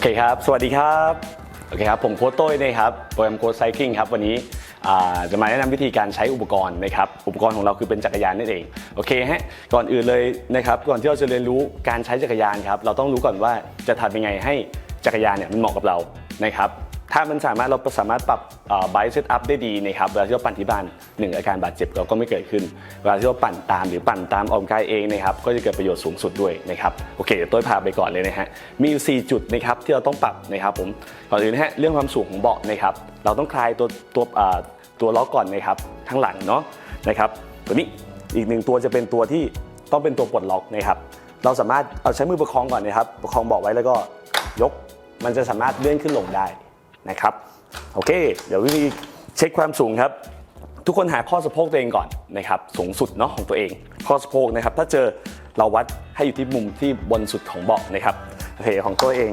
อเคครับ สวัสดีครับ โอเคครับ ผมโค้ชโต้ยนะครับ โปรแกรมโค้ชไซคลิงครับ วันนี้จะมาแนะนำวิธีการใช้อุปกรณ์นะครับ อุปกรณ์ของเราคือเป็นจักรยานนั่นเอง โอเคฮะ ก่อนอื่นเลยนะครับ ก่อนที่เราจะเรียนรู้การใช้จักรยานครับ เราต้องรู้ก่อนว่าจะทำยังไงให้จักรยานเนี่ยมันเหมาะกับเรา นะครับ ถ้ามันสามารถเราสามารถปรับไบเซตอัพได้ดีนะครับเวลาที่เราปั่นที่บ้านหนึ่งอาการบาดเจ็บเราก็ไม่เกิดขึ้น เวลาที่เราปั่นตามหรือปั่นตามออกกายเองนะครับก็จะเกิดประโยชน์สูงสุดด้วยนะครับโอเคเดี๋ยวต้ยพาไปก่อนเลยนะฮะมีอยู่4จุดนะครับที่เราต้องปรับนะครับผมก่อนอื่นนะฮะเรื่องความสูงของเบาะนะครับเราต้องคลายตัวตัวตัวล้อก่อนนะครับทั้งหลังเนาะนะครับตัวนี้อีกหนึ่งตัวจะเป็นตัวที่ต้องเป็นตัวปลดล็อกนะครับเราสามารถเอาใช้มือประคองก่อนนะครับประคองเบาะไว้แล้วก็ยก มันจะสามารถเลื่อนขึ้นลงได้ นะครับโอเค เดี๋ยววิธีเช็คความสูงครับ ทุกคนหาข้อสะโพกตัวเองก่อนนะครับสูงสุดเนาะของตัวเอง ข้อสะโพกนะครับ ถ้าเจอเราวัดให้อยู่ที่มุมที่บนสุดของเบาะนะครับโอเคของตัวเอง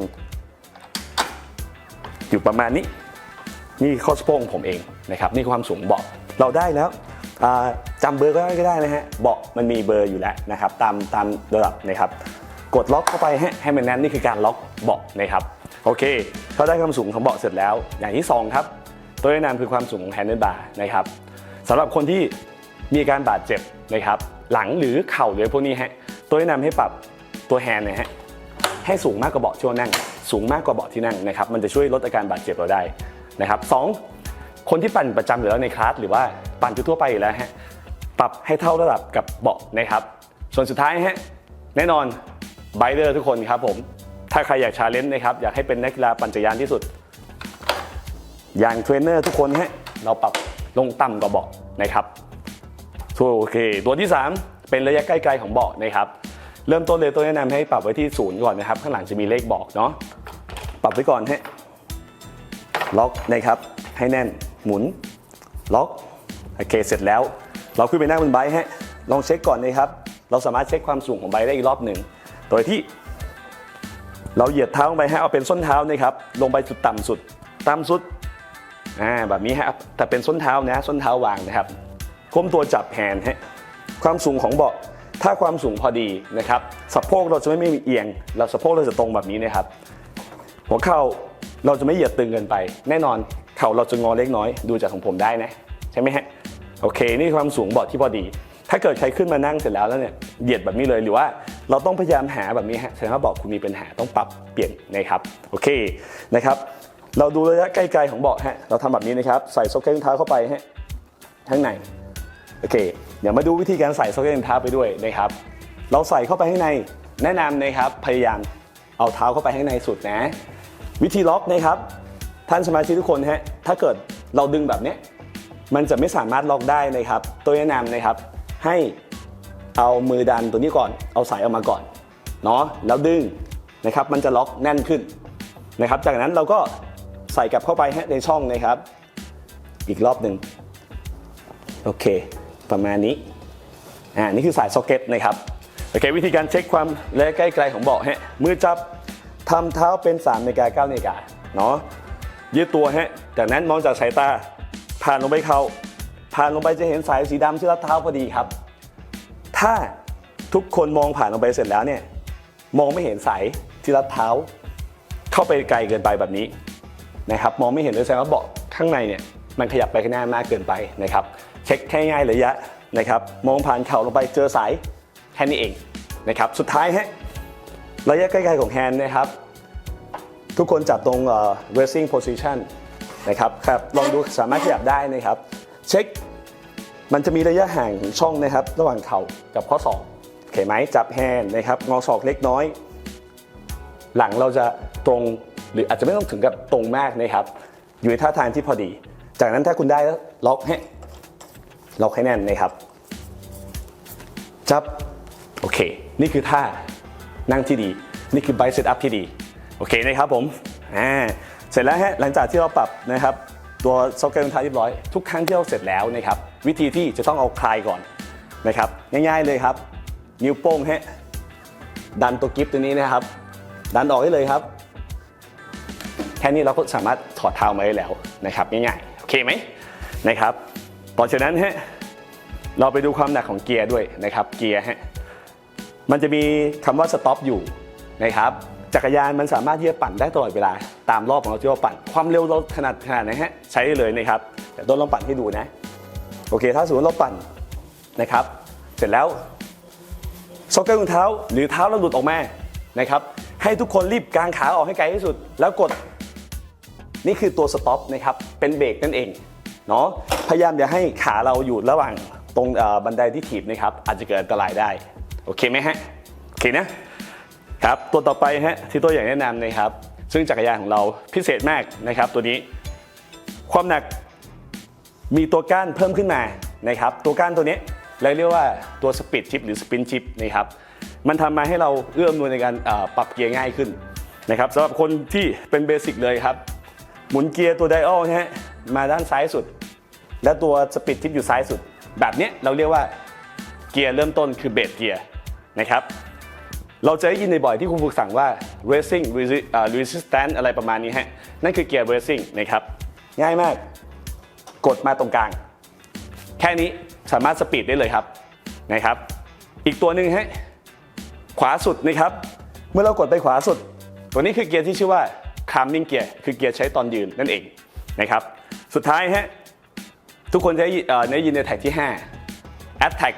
อยู่ประมาณนี้นี่ข้อสะโพกของผมเองนะครับนี่ความสูงเบาะเราได้แล้วอ่าจำเบอร์ก็ได้ก็ได้นะฮะเบาะมันมีเบอร์อยู่แล้วนะครับ ตามตามระดับนะครับ กดล็อกเข้าไปให้ให้มันแน่นนี่คือการล็อกเบาะนะครับ โอเคเขาได้ความสูงของเบาะเสร็จแล้ว อย่างที่สองครับตัวแนะนำคือความสูงของแฮนเดิลบาร์นะครับสำหรับคนที่มีอาการบาดเจ็บนะครับ หลังหรือเข่าหรือพวกนี้ฮะตัวแนะนำให้ปรับตัวแฮนนะฮะให้สูงมากกว่าเบาะที่เรานั่ง สูงมากกว่าเบาะที่นั่งนะครับมันจะช่วยลดอาการบาดเจ็บเราได้นะครับสองคนที่ปั่นประจำอยู่แล้วในคลาสหรือว่าปั่นทั่วไปอยู่แล้วฮะปรับให้เท่าระดับกับเบาะนะครับ ส่วนสุดท้ายฮะแน่นอนไบเดอร์ทุกคนครับผม ถ้าใครอยากชาเลนจ์นะครับ อยากให้เป็นนักกีฬาปั่นจักรยานที่สุด อย่างเทรนเนอร์ทุกคนฮะเราปรับลงต่ำกว่าเบาะนะครับโอเค ตัวที่ 3 เป็นระยะใกล้ๆของเบาะนะครับเริ่มต้นเลยตัวแนะนำให้ปรับไว้ที่ศูนย์ก่อนนะครับ ข้างหลังจะมีเลขบอกเนาะปรับไว้ก่อนฮะล็อกนะครับ ให้แน่นหมุน ล็อกโอเคเสร็จแล้ว เราขึ้นไปนั่งบนไบค์ฮะลองเช็คก่อนนะครับ เราสามารถเช็คความสูงของไบค์ได้อีกรอบหนึ่งโดยที่ เราเหยียดเท้าลงไปฮะเอาเป็นส้นเท้านะครับลงไปจุดต่ำสุดต่ำสุดอ่าแบบนี้ฮะแต่เป็นส้นเท้านะส้นเท้าวางนะครับก้มตัวจับแฮนด์ฮะความสูงของเบาะถ้าความสูงพอดีนะครับสะโพกเราจะไม่มีเอียง เราสะโพกเราจะตรงแบบนี้นะครับ หัวเข่าเราจะไม่เหยียดตึงเกินไป แน่นอนเข่าเราจะงอเล็กน้อยดูจากของผมได้นะใช่ไหมฮะโอเค นี่ความสูงเบาะที่พอดี ถ้าเกิดใครขึ้นมานั่งเสร็จแล้วแล้วเนี่ยเหยียดแบบนี้เลยหรือว่า เราต้องพยายามหาแบบนี้ฮะแสดงว่าบาะคุณมีปัญหาต้องปรับเปลี่ยนนะครับโอเคนะครับเราดูระยะใกลๆของเบาะฮะเราทำแบบนี้นะครับใส่ซ็อกเก็ตรองเท้าเข้าไปฮะข้างในโอเคเดี๋ยวมาดูวิธีการใส่ซ็อกเก็ตรองเท้าไปด้วยนะครับ เราใส่เข้าไปข้างในแนะนำนะครับพยายามเอาเท้าเข้าไปข้างในสุดนะ วิธีล็อกนะครับท่านสมาชิกทุกคนฮะถ้าเกิดเราดึงแบบนี้มันจะไม่สามารถล็อกได้นะครับ ตัวแนะนำนะครับให้ เอามือดันตัวนี้ก่อน เอาสายออกมาก่อนเนาะแล้วดึงนะครับมันจะล็อกแน่นขึ้นนะครับ จากนั้นเราก็ใส่กลับเข้าไปในช่องนะครับ อีกรอบหนึ่งโอเค ประมาณนี้อ่านี่คือสายซ็อกเก็ตนะครับโอเค วิธีการเช็คความและใกล้ไกลของเบาะฮะมือจับทำเท้าเป็น3นาฬิกา9นาฬิกาเนาะยืดตัวฮะจากนั้นมองจากสายตาผ่านลงไปเขาผ่านลงไปจะเห็นสายสีดำที่รัดเท้าพอดีครับ ถ้าทุกคนมองผ่านลงไปเสร็จแล้วเนี่ยมองไม่เห็นสายที่รัดเท้า เข้าไปไกลเกินไปแบบนี้นะครับมองไม่เห็นเลยแสดงว่าเบาะข้างในเนี่ยมันขยับไปข้างหน้ามากเกินไปนะครับเช็คแค่ง่ายระยะนะครับมองผ่านเข่าลงไปเจอสายแค่นี้เองนะครับสุดท้ายฮะระยะใกล้ๆของแฮนด์นะครับทุกคนจับตรงเอ่อ racing position นะครับครับลองดูสามารถขยับได้นะครับ เช็ค มันจะมีระยะห่างของช่องนะครับ ระหว่างเข่ากับข้อศอกโอเคไหมจับแฮนด์นะครับงอศอกเล็กน้อย หลังเราจะตรงหรืออาจจะไม่ต้องถึงกับตรงมากนะครับ อยู่ในท่าทางที่พอดี จากนั้นถ้าคุณได้แล้วล็อกให้ล็อกให้แน่นนะครับ จับ โอเค นี่คือท่านั่งที่ดี นี่คือ bicep up ที่ดี โอเคนะครับผมอ่าเสร็จแล้วฮะหลังจากที่เราปรับนะครับ ตัวซ็อกเก็ตรองเท้าเรียบร้อย ทุกครั้งที่เราเสร็จแล้วนะครับ วิธีที่จะต้องเอาคลายก่อนนะครับ ง่ายๆเลยครับ นิ้วโป้งฮะดันตัวกิฟตัวนี้นะครับ ดันออกได้เลยครับ แค่นี้เราก็สามารถถอดเท้ามาได้แล้วนะครับง่ายๆโอเคไหมนะครับต่อจากนั้นฮะเราไปดูความหนักของเกียร์ด้วยนะครับเกียร์ฮะมันจะมีคำว่าสต็อปอยู่นะครับจักรยานมันสามารถที่จะปั่นได้ตลอดเวลา ตามรอบของเราที่เราปั่น ความเร็วเราขนาดขนาดไหนฮะใช้ได้เลยนะครับแต่ต้นลองปั่นให้ดูนะ โอเค ถ้าสมมติเราปั่นนะครับ เสร็จแล้วซอกเกอร์รองเท้าหรือเท้าเราหลุดออกมานะครับ ให้ทุกคนรีบกางขาออกให้ไกลที่สุด แล้วกด นี่คือตัวสต็อปนะครับ เป็นเบรกนั่นเองเนาะพยายามอย่าให้ขาเราอยู่ระหว่างตรงบันไดที่ถีบนะครับ อาจจะเกิดอันตรายได้ โอเคไหมฮะ โอเคนะครับ ตัวต่อไปฮะที่ตัวอย่างแนะนำนะครับ ซึ่งจักรยานของเราพิเศษมากนะครับ ตัวนี้ความหนัก มีตัวก้านเพิ่มขึ้นมานะครับ ตัวก้านตัวนี้เราเรียกว่าตัวสปีดชิปหรือสปินชิปนะครับ มันทำมาให้เราเอื้อมนวยในการปรับเกียร์ง่ายขึ้นนะครับสำหรับคนที่เป็นเบสิกเลยครับ หมุนเกียร์ตัวไดออลนะฮะมาด้านซ้ายสุด และตัวสปีดชิปอยู่ซ้ายสุด แบบนี้เราเรียกว่าเกียร์เริ่มต้นคือเบสเกียร์นะครับเราจะได้ยินในบ่อยที่ครูฝึกสั่งว่า racing resistance อะไรประมาณนี้ฮะนั่นคือเกียร์ racing นะครับง่ายมาก กดมาตรงกลาง แค่นี้สามารถสปีดได้เลยครับนะครับ อีกตัวหนึ่งฮะขวาสุดนะครับ เมื่อเรากดไปขวาสุด ตัวนี้คือเกียร์ที่ชื่อว่า calming gear คือเกียร์ใช้ตอนยืนนั่นเองนะครับ สุดท้ายฮะทุกคนจะได้ยินเอ่อยินในแท็กที่ 5 attack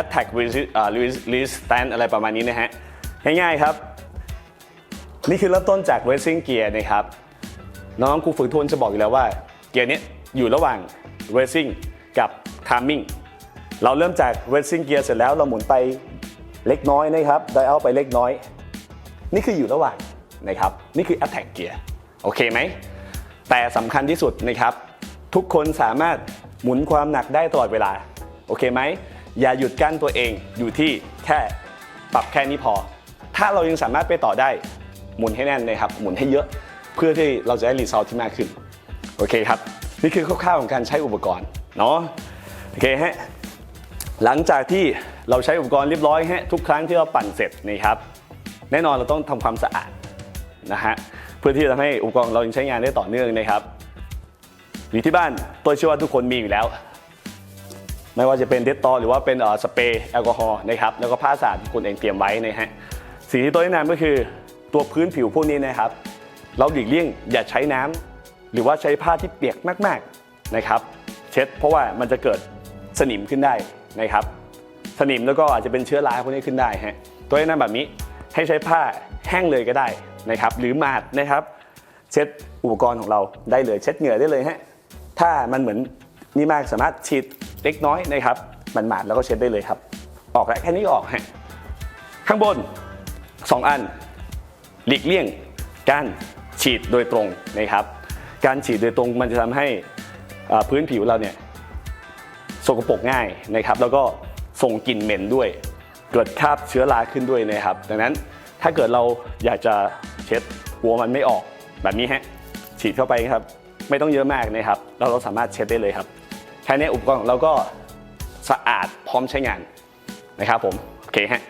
attack resistance อะไรประมาณนี้นะฮะง่ายๆครับ นี่คือเริ่มต้นจาก racing gear นะครับ น้องครูฝึกทวนจะบอกอยู่แล้วว่า เกียร์นี้ อยู่ระหว่าง racing กับ timing เราเริ่มจาก racing gear เสร็จแล้วเราหมุนไปเล็กน้อยนะครับไดเอาไปเล็กน้อย นี่คืออยู่ระหว่างนะครับ นี่คือ attack gear โอเคไหม แต่สำคัญที่สุดนะครับ ทุกคนสามารถหมุนความหนักได้ตลอดเวลา โอเคไหม อย่าหยุดกั้นตัวเองอยู่ที่แค่ปรับแค่นี้พอ ถ้าเรายังสามารถไปต่อได้ หมุนให้แน่นเลยครับ หมุนให้เยอะ เพื่อที่เราจะได้รีซอสที่มากขึ้น โอเคครับ นี่คือคร่าวๆของการใช้อุปกรณ์เนาะโอเคฮะหลังจากที่เราใช้อุปกรณ์เรียบร้อยฮะทุกครั้งที่เราปั่นเสร็จนี่ครับแน่นอนเราต้องทำความสะอาดนะฮะเพื่อที่จะทำให้อุปกรณ์เรายังใช้งานได้ต่อเนื่องนะครับอยู่ที่บ้านตัวเชื่อว่าทุกคนมีอยู่แล้ว ไม่ว่าจะเป็นเดตตอหรือว่าเป็นสเปรย์แอลกอฮอล์นะครับแล้วก็ผ้าสะอาดที่คุณเองเตรียมไว้นะฮะสิ่งที่ตัวแนะนำก็คือตัวพื้นผิวพวกนี้นะครับ เราหลีกเลี่ยงอย่าใช้น้ำ หรือว่าใช้ผ้าที่เปียกมากๆนะครับเช็ดเพราะว่ามันจะเกิดสนิมขึ้นได้นะครับ สนิมแล้วก็อาจจะเป็นเชื้อราพวกนี้ขึ้นได้ฮะตัวแนะนำแบบนี้ให้ใช้ผ้าแห้งเลยก็ได้นะครับหรือหมาดนะครับเช็ดอุปกรณ์ของเราได้เลยเช็ดเหงื่อได้เลยฮะถ้ามันเหมือนนี่มากสามารถฉีดเล็กน้อยนะครับมันหมาดแล้วก็เช็ดได้เลยครับ ออกแล้วแค่นี้ออกฮะข้างบน 2 อัน หลีกเลี่ยงการฉีดโดยตรงนะครับ การฉีดโดยตรงมันจะทำให้พื้นผิวเราเนี่ยสกปรกง่ายนะครับ แล้วก็ส่งกลิ่นเหม็นด้วย เกิดคราบเชื้อราขึ้นด้วยนะครับ ดังนั้นถ้าเกิดเราอยากจะเช็ดหัวมันไม่ออกแบบนี้ฮะฉีดเข้าไปครับ ไม่ต้องเยอะมากนะครับแล้วเราสามารถเช็ดได้เลยครับแค่นี้อุปกรณ์ของเราก็สะอาดพร้อมใช้งานนะครับผมโอเคฮะ